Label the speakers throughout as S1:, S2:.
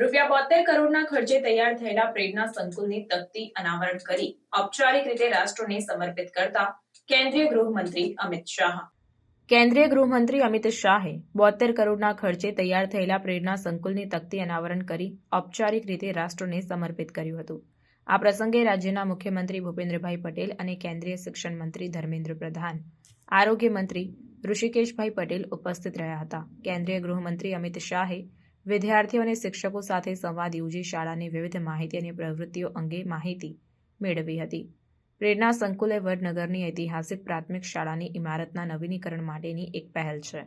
S1: રૂપિયા બોતેર કરોડના ખર્ચે તૈયાર થયેલા પ્રેરણા સંકુલની તકતી અનાવરણ કરી ઔપચારિક રીતે રાષ્ટ્રને સમર્પિત કરતા કેન્દ્રીય ગૃહમંત્રી અમિત શાહ. કેન્દ્રીય ગૃહમંત્રી અમિત શાહે બોતેર કરોડના ખર્ચે તૈયાર થયેલા પ્રેરણા સંકુલની તકતી અનાવરણ કરી ઔપચારિક રીતે રાષ્ટ્રને સમર્પિત કર્યું હતું. આ પ્રસંગે રાજ્યના મુખ્યમંત્રી ભૂપેન્દ્રભાઈ પટેલ અને કેન્દ્રીય શિક્ષણ મંત્રી ધર્મેન્દ્ર પ્રધાન, આરોગ્ય મંત્રી ઋષિકેશભાઈ પટેલ ઉપસ્થિત રહ્યા હતા. કેન્દ્રીય ગૃહમંત્રી અમિત શાહે વિદ્યાર્થીઓ અને શિક્ષકો સાથે સંવાદ યોજી શાળાની વિવિધ માહિતી અને પ્રવૃત્તિઓ અંગે માહિતી મેળવી હતી. પ્રેરણા સંકુલ એ વડનગરની ઐતિહાસિક પ્રાથમિક શાળાની ઇમારતના નવીનીકરણ માટેની એક પહેલ છે.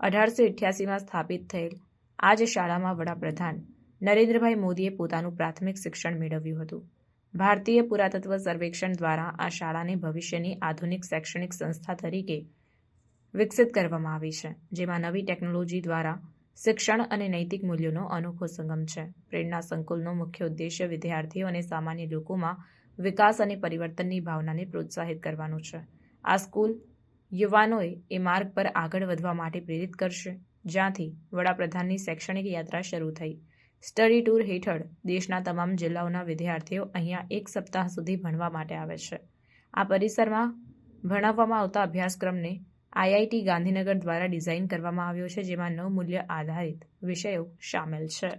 S1: અઢારસો ઇઠ્યાસીમાં સ્થાપિત થયેલ આ જ શાળામાં વડાપ્રધાન નરેન્દ્રભાઈ મોદીએ પોતાનું પ્રાથમિક શિક્ષણ મેળવ્યું હતું. ભારતીય પુરાતત્વ સર્વેક્ષણ દ્વારા આ શાળાને ભવિષ્યની આધુનિક શૈક્ષણિક સંસ્થા તરીકે વિકસિત કરવામાં આવી છે, જેમાં નવી ટેકનોલોજી દ્વારા શિક્ષણ અને નૈતિક મૂલ્યોનો અનોખો સંગમ છે. પ્રેરણા સંકુલનો મુખ્ય ઉદ્દેશ્ય વિદ્યાર્થીઓ અને સામાન્ય લોકોમાં વિકાસ અને પરિવર્તનની ભાવનાને પ્રોત્સાહિત કરવાનું છે. આ સ્કૂલ યુવાનોએ એ માર્ગ પર આગળ વધવા માટે પ્રેરિત કરશે, જ્યાંથી વડાપ્રધાનની શૈક્ષણિક યાત્રા શરૂ થઈ. સ્ટડી ટૂર હેઠળ દેશના તમામ જિલ્લાઓના વિદ્યાર્થીઓ અહીંયા એક સપ્તાહ સુધી ભણવા માટે આવે છે. આ પરિસરમાં ભણાવવામાં આવતા અભ્યાસક્રમને આઈઆઈટી ગાંધીનગર દ્વારા ડિઝાઇન કરવામાં આવ્યો છે જેમાં નવ મૂલ્ય આધારિત વિષયો સામેલ છે.